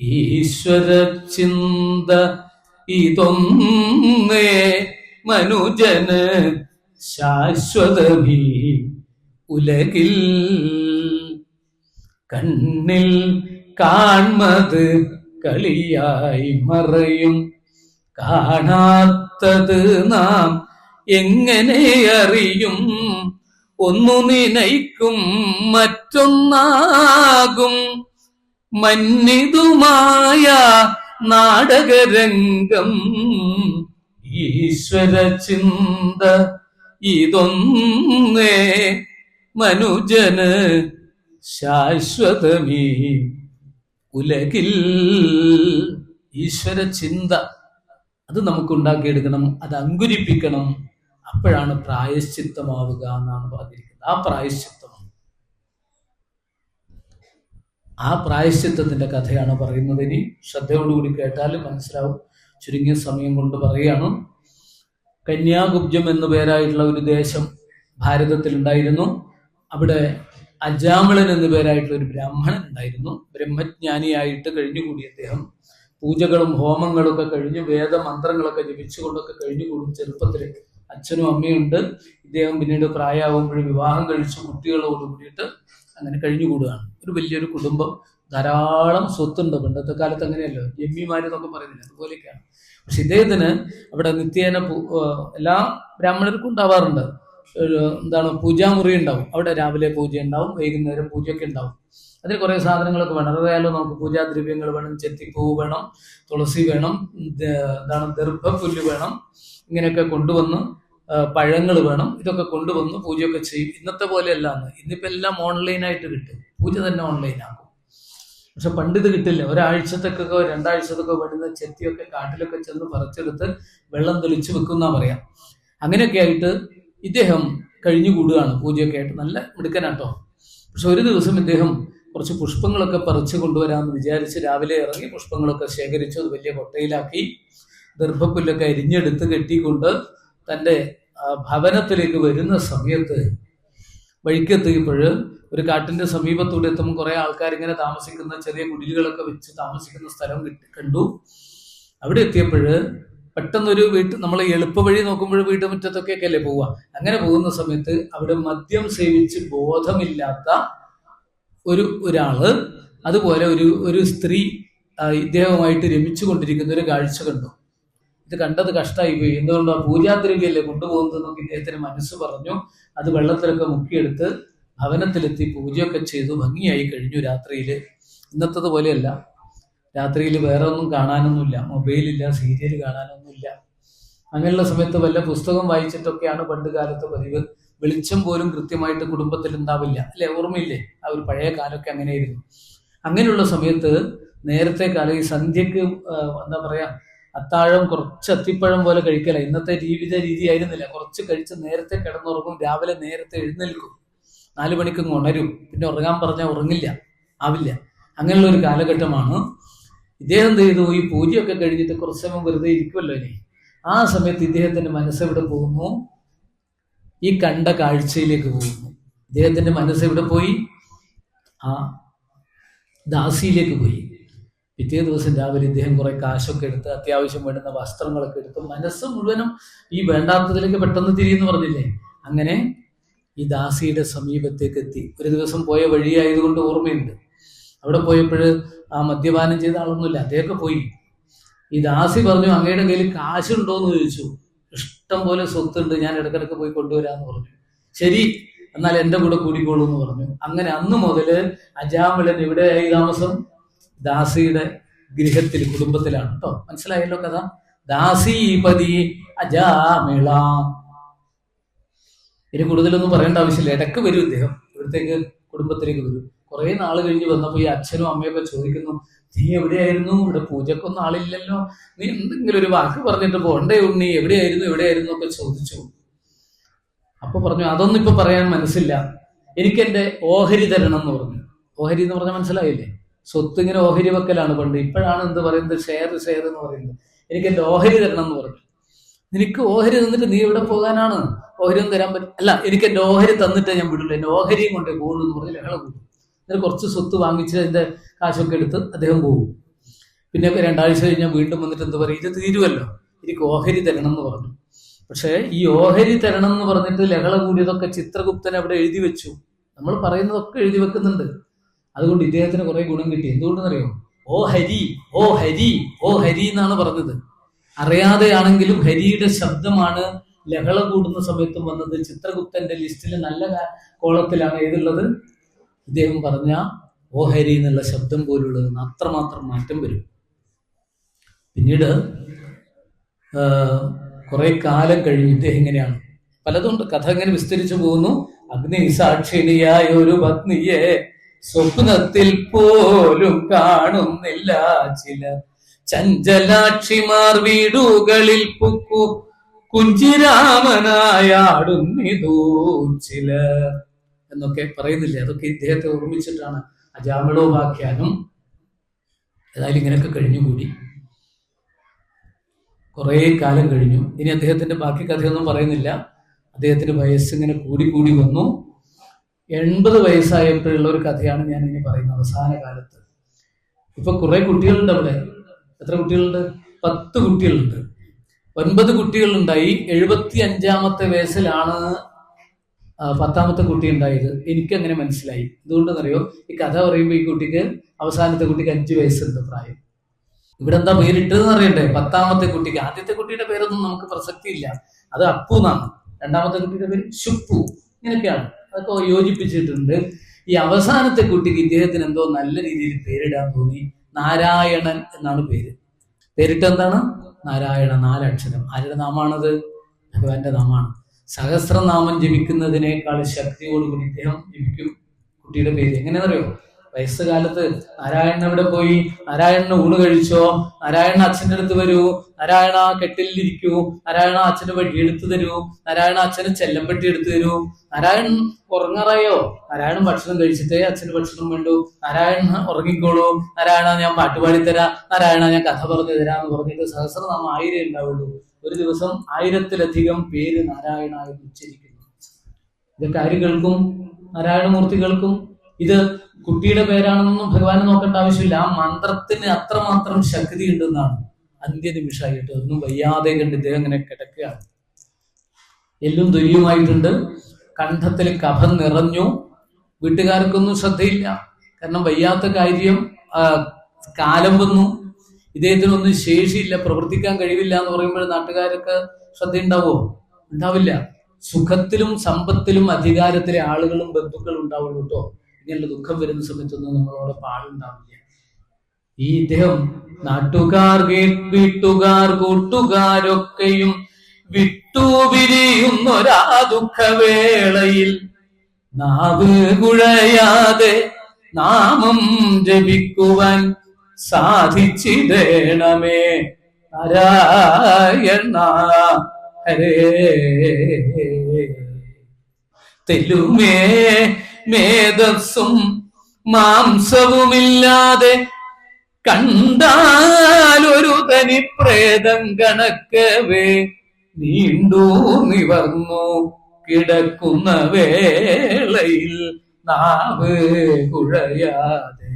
ഈശ്വര ചിന്ത ഇതൊന്നേ മനുജന് ശാശ്വതമീ ഉലകിൽ. കണ്ണിൽ കാൺമത് കളിയായി മറയും. കാണാത്തത് നാം എങ്ങനെ അറിയും? ഒന്നു നിനയ്ക്കും മറ്റൊന്നാകും. മന്നിതുമായ നാടകരംഗം. ഈശ്വര ചിന്ത ഇതൊന്നേ മനുജന് ശാശ്വതമീ. ഉലകിൽ ഈശ്വര ചിന്ത അത് നമുക്ക് ഉണ്ടാക്കിയെടുക്കണം അത് അങ്കുരിപ്പിക്കണം. അപ്പോഴാണ് പ്രായശ്ചിത്തമാവുക എന്നാണ് പറഞ്ഞിരിക്കുന്നത്. ആ പ്രായശ്ചിത്തം ആ പ്രായശ്ചിത്തത്തിന്റെ കഥയാണ് പറയുന്നത്. ഇനി ശ്രദ്ധയോടുകൂടി കേട്ടാൽ മനസ്സിലാവും. ചുരുങ്ങിയ സമയം കൊണ്ട് പറയുകയാണ്. കന്യാകുബ്ജം എന്നു പേരായിട്ടുള്ള ഒരു ദേശം ഭാരതത്തിൽ ഉണ്ടായിരുന്നു. അവിടെ അജാമിളൻ എന്നു പേരായിട്ടുള്ള ഒരു ബ്രാഹ്മണൻ ഉണ്ടായിരുന്നു. ബ്രഹ്മജ്ഞാനിയായിട്ട് കഴിഞ്ഞുകൂടി അദ്ദേഹം. പൂജകളും ഹോമങ്ങളും ഒക്കെ കഴിഞ്ഞ് വേദമന്ത്രങ്ങളൊക്കെ ജപിച്ചുകൊണ്ടൊക്കെ കഴിഞ്ഞുകൂടും ചെറുപ്പത്തിൽ അച്ഛനും അമ്മയും ഉണ്ട് ഇദ്ദേഹം പിന്നീട് പ്രായമാകുമ്പോൾ വിവാഹം കഴിച്ചു കുട്ടികളോട് കൂടിയിട്ട് അങ്ങനെ കഴിഞ്ഞുകൂടുകയാണ്. ഒരു വലിയൊരു കുടുംബം ധാരാളം സ്വത്തുണ്ട്. പണ്ടത്തെ കാലത്ത് അങ്ങനെയല്ലോ. എമ്മിമാരെന്നൊക്കെ പറയുന്നില്ല? അതുപോലെയൊക്കെയാണ്. പക്ഷെ ഇദ്ദേഹത്തിന് അവിടെ നിത്യേന എല്ലാ ബ്രാഹ്മണർക്കും ഉണ്ടാവാറുണ്ട്. എന്താണ് പൂജാമുറി ഉണ്ടാവും. അവിടെ രാവിലെ പൂജ ഉണ്ടാവും വൈകുന്നേരം പൂജയൊക്കെ ഉണ്ടാവും. അതിൽ കുറേ സാധനങ്ങളൊക്കെ വേണം. അതറിയാലോ നമുക്ക് പൂജാദ്രവ്യങ്ങൾ വേണം ചെത്തിപ്പൂവ് വേണം തുളസി വേണം എന്താണ് ദർഭപ്പുല്ല് വേണം ഇങ്ങനെയൊക്കെ കൊണ്ടുവന്ന് പഴങ്ങൾ വേണം ഇതൊക്കെ കൊണ്ടുവന്ന് പൂജയൊക്കെ ചെയ്യും. ഇന്നത്തെ പോലെയല്ല അന്ന്. ഇന്നിപ്പോൾ എല്ലാം ഓൺലൈനായിട്ട് കിട്ടും. പൂജ തന്നെ ഓൺലൈനാകും പക്ഷെ പണ്ട് ഇത് കിട്ടില്ല. ഒരാഴ്ചത്തേക്കൊക്കെ രണ്ടാഴ്ചത്തൊക്കെ വരുന്ന ചെത്തിയൊക്കെ കാട്ടിലൊക്കെ ചെന്ന് പറിച്ചെടുത്ത് വെള്ളം തെളിച്ച് വെക്കുന്ന പറയാം. അങ്ങനെയൊക്കെ ആയിട്ട് ഇദ്ദേഹം കഴിഞ്ഞുകൂടുകയാണ് പൂജയൊക്കെ ആയിട്ട്. നല്ല മിടുക്കനാട്ടോ പക്ഷെ ഒരു ദിവസം ഇദ്ദേഹം കുറച്ച് പുഷ്പങ്ങളൊക്കെ പറിച്ച് കൊണ്ടുവരാമെന്ന് വിചാരിച്ച് രാവിലെ ഇറങ്ങി പുഷ്പങ്ങളൊക്കെ ശേഖരിച്ചു അത് വലിയ കൊട്ടയിലാക്കി ദർഭപ്പുല്ലൊക്കെ അരിഞ്ഞെടുത്ത് കെട്ടിക്കൊണ്ട് തന്റെ ഭവനത്തിലേക്ക് വരുന്ന സമയത്ത് വഴിക്കെത്തിയപ്പോൾ ഒരു കാട്ടിന്റെ സമീപത്തൂടെ എത്തുമ്പോൾ കുറെ ആൾക്കാർ ഇങ്ങനെ താമസിക്കുന്ന ചെറിയ കുടിലുകളൊക്കെ വെച്ച് താമസിക്കുന്ന സ്ഥലം കണ്ടു. അവിടെ എത്തിയപ്പോൾ പെട്ടെന്നൊരു വീട്ട് നമ്മൾ എളുപ്പ വഴി നോക്കുമ്പോൾ വീട്ടുമുറ്റത്തൊക്കെ അല്ലേ പോവുക. അങ്ങനെ പോകുന്ന സമയത്ത് അവിടെ മദ്യം സേവിച്ച് ബോധമില്ലാത്ത ഒരു ഒരാൾ അതുപോലെ ഒരു ഒരു സ്ത്രീ ഇദ്ദേഹവുമായിട്ട് രമിച്ചു കൊണ്ടിരിക്കുന്ന ഒരു കാഴ്ച കണ്ടു. ഇത് കണ്ടത് കഷ്ടമായി പോയി എന്തുകൊണ്ടാണ് പൂജാദ്രവ്യല്ലേ കൊണ്ടുപോകുന്നതെന്നൊക്കെ ഇദ്ദേഹത്തിന് മനസ്സ് പറഞ്ഞു. അത് വെള്ളത്തിലൊക്കെ മുക്കിയെടുത്ത് ഭവനത്തിലെത്തി പൂജയൊക്കെ ചെയ്തു. ഭംഗിയായി കഴിഞ്ഞു രാത്രിയിൽ ഇന്നത്തത് പോലെയല്ല. രാത്രിയിൽ വേറെ ഒന്നും കാണാനൊന്നുമില്ല. മൊബൈലില്ല സീരിയൽ കാണാനൊന്നുമില്ല. അങ്ങനെയുള്ള സമയത്ത് വല്ല പുസ്തകം വായിച്ചിട്ടൊക്കെയാണ് പണ്ട് കാലത്ത് പതിവ്. വെളിച്ചം പോലും കൃത്യമായിട്ട് കുടുംബത്തിൽ ഉണ്ടാവില്ല അല്ലെ? ഓർമ്മയില്ലേ? ആ ഒരു പഴയ കാലമൊക്കെ അങ്ങനെയായിരുന്നു. അങ്ങനെയുള്ള സമയത്ത് നേരത്തെ കാലം ഈ സന്ധ്യക്ക് എന്താ പറയാ അത്താഴം കുറച്ച് അത്തിപ്പഴം പോലെ കഴിക്കല. ഇന്നത്തെ ജീവിത രീതി ആയിരുന്നില്ല. കുറച്ച് കഴിച്ച് നേരത്തെ കിടന്നുറങ്ങും. രാവിലെ നേരത്തെ എഴുന്നേൽക്കും. നാല് മണിക്ക് ഉണരും. പിന്നെ ഉറങ്ങാൻ പറഞ്ഞാൽ ഉറങ്ങില്ല. ആവില്ല. അങ്ങനെയുള്ള ഒരു കാലഘട്ടമാണ്. ഇദ്ദേഹം എന്ത് ചെയ്തു? ഈ പൂജയൊക്കെ കഴിഞ്ഞിട്ട് കുറച്ച് സമയം വെറുതെ ഇരിക്കുമല്ലോ ഇനി. ആ സമയത്ത് ഇദ്ദേഹത്തിന്റെ മനസ്സ് എവിടെ പോകുന്നു? ഈ കണ്ട കാഴ്ചയിലേക്ക് പോകുന്നു. ഇദ്ദേഹത്തിന്റെ മനസ്സ് എവിടെ പോയി? ആ ദാസിയിലേക്ക് പോയി. പിറ്റേ ദിവസം രാവിലെ ഇദ്ദേഹം കുറെ കാശൊക്കെ എടുത്ത് അത്യാവശ്യം വേണ്ടുന്ന വസ്ത്രങ്ങളൊക്കെ എടുത്ത് മനസ്സ് മുഴുവനും ഈ വേണ്ടാത്തതിലേക്ക് പെട്ടെന്ന് തിരിയെന്ന് പറഞ്ഞില്ലേ? അങ്ങനെ ഈ ദാസിയുടെ സമീപത്തേക്ക് എത്തി ഒരു ദിവസം പോയ വഴിയായതുകൊണ്ട് ഓർമ്മയുണ്ട്. അവിടെ പോയപ്പോൾ ആ മദ്യപാനം ചെയ്ത ആളൊന്നുമില്ല. അദ്ദേഹമൊക്കെ പോയി. ഈ ദാസി പറഞ്ഞു അങ്ങയുടെ കയ്യിൽ കാശുണ്ടോ എന്ന് ചോദിച്ചു. ഇഷ്ടം പോലെ സ്വത്തുണ്ട്. ഞാൻ ഇടക്കിടക്ക് പോയി കൊണ്ടുവരാന്ന് പറഞ്ഞു. ശരി എന്നാൽ എന്റെ കൂടെ കൂടിക്കോളൂ എന്ന് പറഞ്ഞു. അങ്ങനെ അന്ന് മുതൽ അജാമിളൻ എവിടെയായി താമസം? ദാസിയുടെ ഗൃഹത്തിൽ കുടുംബത്തിലാണ്. കേട്ടോ മനസ്സിലായല്ലോ കഥ? ദാസീപതി അജാമിള. ഇനി കൂടുതലൊന്നും പറയേണ്ട ആവശ്യമില്ല. ഇടയ്ക്ക് വരും ഇദ്ദേഹം. ഇവിടത്തേക്ക് കുടുംബത്തിലേക്ക് വരും. കുറെ നാൾ കഴിഞ്ഞ് വന്നപ്പോൾ ഈ അച്ഛനും അമ്മയൊക്കെ ചോദിക്കുന്നു നീ എവിടെയായിരുന്നു? ഇവിടെ പൂജക്കൊന്നും ആളില്ലല്ലോ. നീ എന്തെങ്കിലും ഒരു വാക്ക് പറഞ്ഞിട്ട് പോണ്ടേ ഉണ്ണി? എവിടെയായിരുന്നു? എവിടെയായിരുന്നു? ഒക്കെ ചോദിച്ചു. അപ്പൊ പറഞ്ഞു അതൊന്നും ഇപ്പൊ പറയാൻ മനസ്സില്ല. എനിക്ക് എന്റെ ഓഹരി തരണം എന്ന് പറഞ്ഞു. ഓഹരി എന്ന് പറഞ്ഞാൽ മനസ്സിലായില്ലേ? സ്വത്ത് ഇങ്ങനെ ഓഹരി വെക്കലാണ് പണ്ട്. ഇപ്പോഴാണ് എന്ത് പറയുന്നത്? ഷെയർ ഷെയർ എന്ന് പറയുന്നത്. എനിക്ക് എന്റെ ഓഹരി തരണം എന്ന് പറഞ്ഞു നിനക്ക് ഓഹരി തന്നിട്ട് നീ എവിടെ പോകാനാണ്? ഓഹരി ഒന്നും തരാൻ പറ്റും അല്ല എനിക്ക് എന്റെ ഓഹരി തന്നിട്ടേ ഞാൻ വിടില്ല എന്റെ ഓഹരിയും കൊണ്ട് പോകുള്ളൂ എന്ന് പറഞ്ഞ് ലഹള കൂടും എന്നിട്ട് കുറച്ച് സ്വത്ത് വാങ്ങിച്ച് എന്റെ കാശൊക്കെ എടുത്ത് അദ്ദേഹം പോകും. പിന്നെ രണ്ടാഴ്ച കഴിഞ്ഞാൽ വീണ്ടും വന്നിട്ട് എന്ത് പറയും? ഇത് തീരുമല്ലോ എനിക്ക് ഓഹരി തരണം എന്ന് പറഞ്ഞു. പക്ഷേ ഈ ഓഹരി തരണം എന്ന് പറഞ്ഞിട്ട് ലഹള കൂടിയതൊക്കെ ചിത്രഗുപ്തൻ അവിടെ എഴുതി വെച്ചു. നമ്മൾ പറയുന്നതൊക്കെ എഴുതി വെക്കുന്നുണ്ട്. അതുകൊണ്ട് ഇദ്ദേഹത്തിന് കുറെ ഗുണം കിട്ടി. എന്തുകൊണ്ടെന്നറിയോ ഓ ഹരി ഓ ഹരി ഓ ഹരി എന്നാണ് പറഞ്ഞത്. അറിയാതെയാണെങ്കിലും ഹരിയുടെ ശബ്ദമാണ് ലഹള കൂടുന്ന സമയത്തും വന്നത്. ചിത്രഗുപ്തന്റെ ലിസ്റ്റിൽ നല്ല കോളത്തിലാണ് ഏതുള്ളത്? ഇദ്ദേഹം പറഞ്ഞ ഓ ഹരി എന്നുള്ള ശബ്ദം പോലുള്ളത് അത്രമാത്രം മാറ്റം വരും. പിന്നീട് കുറെ കാലം കഴിഞ്ഞ് ഇദ്ദേഹം ഇങ്ങനെയാണ്. പലതുകൊണ്ട് കഥ ഇങ്ങനെ വിസ്തരിച്ചു പോകുന്നു. അഗ്നി സാക്ഷിണിയായ ഒരു പത്നിയെ സ്വപ്നത്തിൽ പോലും കാണുന്നില്ല ചില ചഞ്ചലാക്ഷിമാർ വീടുകളിൽ പുക്കു കുഞ്ചിരാമനായാടുന്നിതൂ ചില എന്നൊക്കെ പറയുന്നില്ലേ? അതൊക്കെ ഇദ്ദേഹത്തെ ഓർമ്മിച്ചിട്ടാണ് അജാമിളോപാഖ്യാനം ഏതായാലും ഇങ്ങനെയൊക്കെ കഴിഞ്ഞുകൂടി. കുറേ കാലം കഴിഞ്ഞു. ഇനി അദ്ദേഹത്തിന്റെ ബാക്കി കഥയൊന്നും പറയുന്നില്ല. അദ്ദേഹത്തിന്റെ വയസ്സ് ഇങ്ങനെ കൂടി കൂടി വന്നു. എൺപത് വയസ്സായപ്പോഴുള്ള ഒരു കഥയാണ് ഞാൻ ഇനി പറയുന്നത് അവസാന കാലത്ത്. ഇപ്പൊ കുറെ കുട്ടികളുണ്ട് അവിടെ. എത്ര കുട്ടികളുണ്ട്? പത്ത് കുട്ടികളുണ്ട്. ഒൻപത് കുട്ടികളുണ്ടായി. എഴുപത്തി അഞ്ചാമത്തെ വയസ്സിലാണ് പത്താമത്തെ കുട്ടി ഉണ്ടായത്. എനിക്കങ്ങനെ മനസ്സിലായി. എന്തുകൊണ്ടെന്നറിയോ? ഈ കഥ പറയുമ്പോൾ ഈ കുട്ടിക്ക് അവസാനത്തെ കുട്ടിക്ക് അഞ്ചു വയസ്സുണ്ട് പ്രായം. ഇവിടെ എന്താ പേരിട്ടതെന്ന് അറിയണ്ടേ? പത്താമത്തെ കുട്ടിക്ക്. ആദ്യത്തെ കുട്ടിയുടെ പേരൊന്നും നമുക്ക് പ്രസക്തിയില്ല. അത് അപ്പു എന്നാണ്. രണ്ടാമത്തെ കുട്ടിയുടെ പേര് ശുപ്പു. ഇങ്ങനെയൊക്കെയാണ്. അതൊക്കെ യോജിപ്പിച്ചിട്ടുണ്ട്. ഈ അവസാനത്തെ കുട്ടിക്ക് ഇദ്ദേഹത്തിന് എന്തോ നല്ല രീതിയിൽ പേരിടാൻ തോന്നി. നാരായണൻ എന്നാണ് പേര്. പേരിട്ട് എന്താണ് നാരായണ നാലക്ഷരം. ആരുടെ നാമാണത്? ഭഗവാന്റെ നാമാണ്. സഹസ്രനാമം ജപിക്കുന്നതിനേക്കാൾ ശക്തിയോടുകൂടി ഇദ്ദേഹം ജപിക്കും കുട്ടിയുടെ പേര്. എങ്ങനെയാണെന്നറിയോ? വയസ്സുകാലത്ത് നാരായണൻ അവിടെ പോയി? നാരായണന് ഊണ് കഴിച്ചോ? നാരായണൻ അച്ഛന്റെ അടുത്ത് വരൂ. നാരായണ കെട്ടിലിരിക്കൂ. നാരായണ അച്ഛന് വഴി എടുത്തു തരൂ. നാരായണ അച്ഛന് ചെല്ലംപെട്ടി എടുത്തു തരൂ. നാരായണൻ ഉറങ്ങാറായോ? നാരായണൻ ഭക്ഷണം കഴിച്ചിട്ടേ അച്ഛന് ഭക്ഷണം വേണ്ടു. നാരായണൻ ഉറങ്ങിക്കോളൂ. നാരായണ ഞാൻ പാട്ടുപാടി തരാം നാരായണ ഞാൻ കഥ പറഞ്ഞു തരാം എന്ന് പറഞ്ഞിട്ട് നാം ആയിരം ഉണ്ടാവുള്ളൂ. ഒരു ദിവസം ആയിരത്തിലധികം പേര് നാരായണ ഉച്ചരിക്കുന്നു. ഇതൊക്കെ ആര് കേൾക്കും? നാരായണമൂർത്തി കേൾക്കും. ഇത് കുട്ടിയുടെ പേരാണെന്നൊന്നും ഭഗവാനെ നോക്കേണ്ട ആവശ്യമില്ല. ആ മന്ത്രത്തിന് അത്രമാത്രം ശക്തി ഉണ്ടെന്നാണ് അന്ത്യനിമിഷമായിട്ട്. ഒന്നും വയ്യാതെ കണ്ട് ഇദ്ദേഹം ഇങ്ങനെ കിടക്കുകയാണ്. എല്ലും തുല്യമായിട്ടുണ്ട്. കണ്ഠത്തിൽ കഫം നിറഞ്ഞു. വീട്ടുകാർക്കൊന്നും ശ്രദ്ധയില്ല. കാരണം വയ്യാത്ത കാര്യം കാലം വന്നു. ഇദ്ദേഹത്തിനൊന്നും ശേഷിയില്ല. പ്രവർത്തിക്കാൻ കഴിവില്ല എന്ന് പറയുമ്പോൾ നാട്ടുകാരൊക്കെ ശ്രദ്ധയുണ്ടാവോ? ഉണ്ടാവില്ല. സുഖത്തിലും സമ്പത്തിലും അധികാരത്തിലെ ആളുകളും ബന്ധുക്കളും ഉണ്ടാവുള്ളൂ കേട്ടോ. ഇങ്ങനെയുള്ള ദുഃഖം വരുന്ന സമയത്തൊന്നും നമ്മളോട് പാടുണ്ടാവില്ല. ഈ ഇദ്ദേഹം നാട്ടുകാർ വീട്ടുകാർ കൂട്ടുകാരൊക്കെയും വിട്ടുപിരിയുന്നൊരാ ദുഃഖവേളയിൽ. നാവ് കുഴയാതെ നാമം ജപിക്കുവാൻ സാധിച്ചിടേണമേ. നാരായണ ഹരേ. തെല്ലുമേ മേധസ്സും മാംസവുമില്ലാതെ കണ്ടാലൊരു തനി പ്രേതം കണക്കവേ നീണ്ടു നിവർന്നു കിടക്കുന്ന വേളയിൽ നാവ് കുഴയാതെ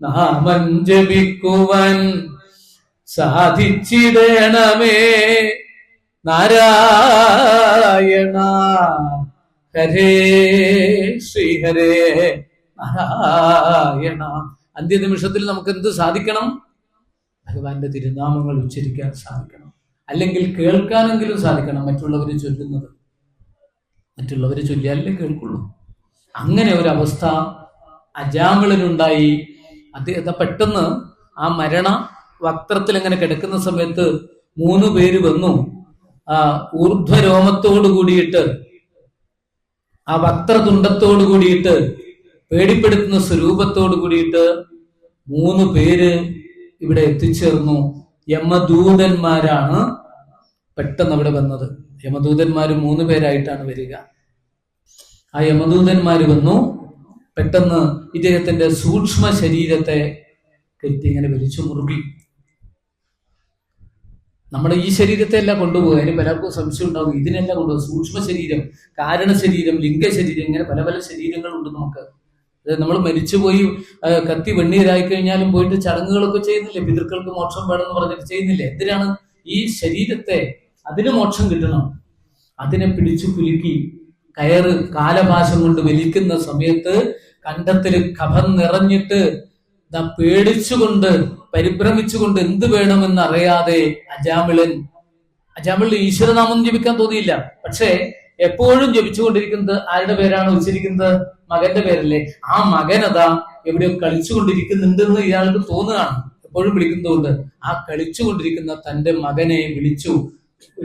നാമം ജപിക്കുവാൻ സാധിച്ചിടണമേ. നാരായണ ഹരേ ശ്രീ ഹരേ നാരായണ. അന്ത്യനിമിഷത്തിൽ നമുക്ക് എന്ത് സാധിക്കണം? ഭഗവാന്റെ തിരുനാമങ്ങൾ ഉച്ചരിക്കാൻ സാധിക്കണം. അല്ലെങ്കിൽ കേൾക്കാനെങ്കിലും സാധിക്കണം മറ്റുള്ളവർ ചൊല്ലുന്നത്. മറ്റുള്ളവർ ചൊല്ലിയാലേ കേൾക്കുള്ളൂ. അങ്ങനെ ഒരു അവസ്ഥ അജാമിളനുണ്ടായി അദ്ദേഹത്തെ പെട്ടെന്ന് ആ മരണ വക്രത്തിൽ അങ്ങനെ കിടക്കുന്ന സമയത്ത് മൂന്ന് പേര് വന്നു. ഊർധ്വരോമത്തോട് കൂടിയിട്ട് ആ വക്രതുണ്ടത്തോട് കൂടിയിട്ട് പേടിപ്പെടുത്തുന്ന സ്വരൂപത്തോട് കൂടിയിട്ട് മൂന്ന് പേര് ഇവിടെ എത്തിച്ചേർന്നു. യമദൂതന്മാരാണ് പെട്ടെന്ന് അവിടെ വന്നത്. യമദൂതന്മാര് മൂന്ന് പേരായിട്ടാണ് വരിക. ആ യമദൂതന്മാര് വന്നു. പെട്ടെന്ന് ഇദ്ദേഹത്തിന്റെ സൂക്ഷ്മ ശരീരത്തെ കെട്ടി ഇങ്ങനെ വലിച്ചു മുറുകി. നമ്മുടെ ഈ ശരീരത്തെ എല്ലാം കൊണ്ടുപോകുക. അതിന് പലർക്കും സംശയം ഉണ്ടാവും ഇതിനെല്ലാം കൊണ്ടുപോകും സൂക്ഷ്മ ശരീരം കാരണ ശരീരം ലിംഗ ശരീരം ഇങ്ങനെ പല പല ശരീരങ്ങളുണ്ട് നമുക്ക്. നമ്മൾ മരിച്ചുപോയി കത്തി വെണ്ണീരായി കഴിഞ്ഞാലും പോയിട്ട് ചടങ്ങുകളൊക്കെ ചെയ്യുന്നില്ലേ? പിതൃക്കൾക്ക് മോക്ഷം വേണമെന്ന് പറഞ്ഞിട്ട് ചെയ്യുന്നില്ലേ? എന്തിനാണ് ഈ ശരീരത്തെ അതിന് മോക്ഷം കിട്ടണം? അതിനെ പിടിച്ചു കുലുക്കി കയറ് കാലപാശം കൊണ്ട് വലിക്കുന്ന സമയത്ത് കണ്ടത്തിൽ കഫം നിറഞ്ഞിട്ട് പേടിച്ചുകൊണ്ട് പരിഭ്രമിച്ചുകൊണ്ട് എന്ത് വേണമെന്ന് അറിയാതെ അജാമിളൻ അജാമിളിന് ഈശ്വരനാമം ജപിക്കാൻ തോന്നിയില്ല. പക്ഷേ എപ്പോഴും ജപിച്ചുകൊണ്ടിരിക്കുന്നത് ആരുടെ പേരാണ് ഉച്ചരിക്കുന്നത്? മകന്റെ പേരല്ലേ? ആ മകൻ അതാ എവിടെയോ കളിച്ചുകൊണ്ടിരിക്കുന്നുണ്ടെന്ന് ഇയാൾക്ക് തോന്നുകയാണ്. എപ്പോഴും വിളിക്കുന്നതുകൊണ്ട്. ആ കളിച്ചുകൊണ്ടിരിക്കുന്ന തന്റെ മകനെ വിളിച്ചു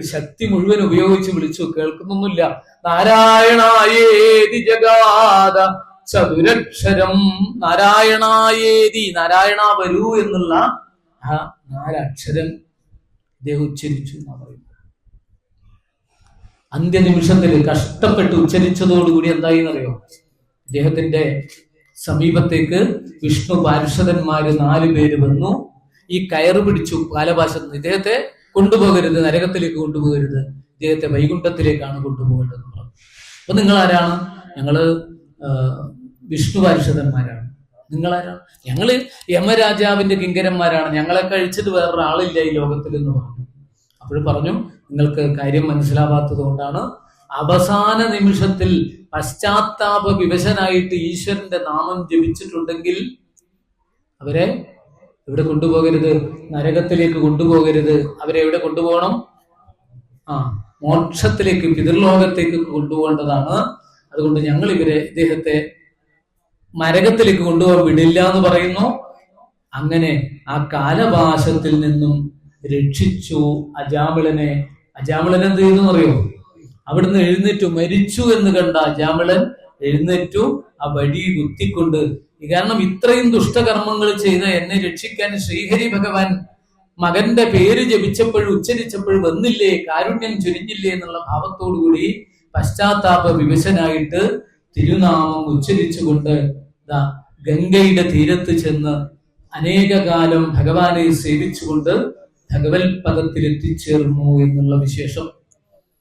ശക്തി മുഴുവൻ ഉപയോഗിച്ച് വിളിച്ചു കേൾക്കുന്നൊന്നുമില്ല. നാരായണായേതി ജഗാത ചതുരക്ഷരം നാരായണായേതി നാരായണ വരൂ എന്നുള്ള ആ നാലക്ഷരം ഇദ്ദേഹം ഉച്ചരിച്ചു എന്നാ പറയുന്നത്. അന്ത്യനിമിഷത്തിൽ കഷ്ടപ്പെട്ട് ഉച്ചരിച്ചതോടുകൂടി എന്തായി എന്നറിയോ അദ്ദേഹത്തിന്റെ സമീപത്തേക്ക് വിഷ്ണു പാർഷദന്മാര് നാല് പേര് വന്നു. ഈ കയറ് പിടിച്ചു കാലഭാഷത്ത് ഇദ്ദേഹത്തെ കൊണ്ടുപോകരുത് നരകത്തിലേക്ക് കൊണ്ടുപോകരുത്. ഇദ്ദേഹത്തെ വൈകുണ്ഠത്തിലേക്കാണ് കൊണ്ടുപോകേണ്ടത് അപ്പൊ നിങ്ങൾ ആരാണ് ഞങ്ങൾ ആ, വിഷ്ണു പാർഷദന്മാരാണ് നിങ്ങളാരാണ് ഞങ്ങൾ യമരാജാവിന്റെ കിങ്കരന്മാരാണ്. ഞങ്ങളെ കഴിച്ചിട്ട് വേറൊരാളില്ല ഈ ലോകത്തിൽ എന്ന് പറഞ്ഞു. അപ്പോഴും പറഞ്ഞു നിങ്ങൾക്ക് കാര്യം മനസ്സിലാവാത്തത് കൊണ്ടാണ് അവസാന നിമിഷത്തിൽ പശ്ചാത്താപ വിവശനായിട്ട് ഈശ്വരന്റെ നാമം ജപിച്ചിട്ടുണ്ടെങ്കിൽ അവരെ എവിടെ കൊണ്ടുപോകരുത്. നരകത്തിലേക്ക് കൊണ്ടുപോകരുത്. അവരെ എവിടെ കൊണ്ടുപോകണം? ആ മോക്ഷത്തിലേക്ക് പിതൃലോകത്തേക്ക് കൊണ്ടുപോകേണ്ടതാണ്. അതുകൊണ്ട് ഞങ്ങൾ ഇവരെ ഇദ്ദേഹത്തെ നരകത്തിലേക്ക് കൊണ്ടുപോകാൻ വിടില്ല എന്ന് പറയുന്നു. അങ്ങനെ ആ കാലപാശത്തിൽ നിന്നും രക്ഷിച്ചു അജാമിളനെ. അജാമിളൻ എന്ത് ചെയ്തു അറിയോ അവിടുന്ന് എഴുന്നേറ്റു മരിച്ചു എന്ന് കണ്ട അജാമിളൻ എഴുന്നേറ്റു ആ വടി കുത്തിക്കൊണ്ട് കാരണം ഇത്രയും ദുഷ്ടകർമ്മങ്ങൾ ചെയ്ത എന്നെ രക്ഷിക്കാൻ ശ്രീഹരി ഭഗവാൻ മകന്റെ പേര് ജപിച്ചപ്പോഴും ഉച്ചരിച്ചപ്പോഴും വന്നില്ലേ? കാരുണ്യം ചൊരിഞ്ഞില്ലേ? എന്നുള്ള ഭാവത്തോടുകൂടി പശ്ചാത്താപ വിവശനായിട്ട് തിരുനാമം ഉച്ചരിച്ചുകൊണ്ട് ഗംഗയുടെ തീരത്ത് ചെന്ന് അനേക കാലം ഭഗവാനെ സേവിച്ചുകൊണ്ട് ഭഗവത് പദത്തിൽ എത്തിച്ചേർന്നു എന്നുള്ള വിശേഷം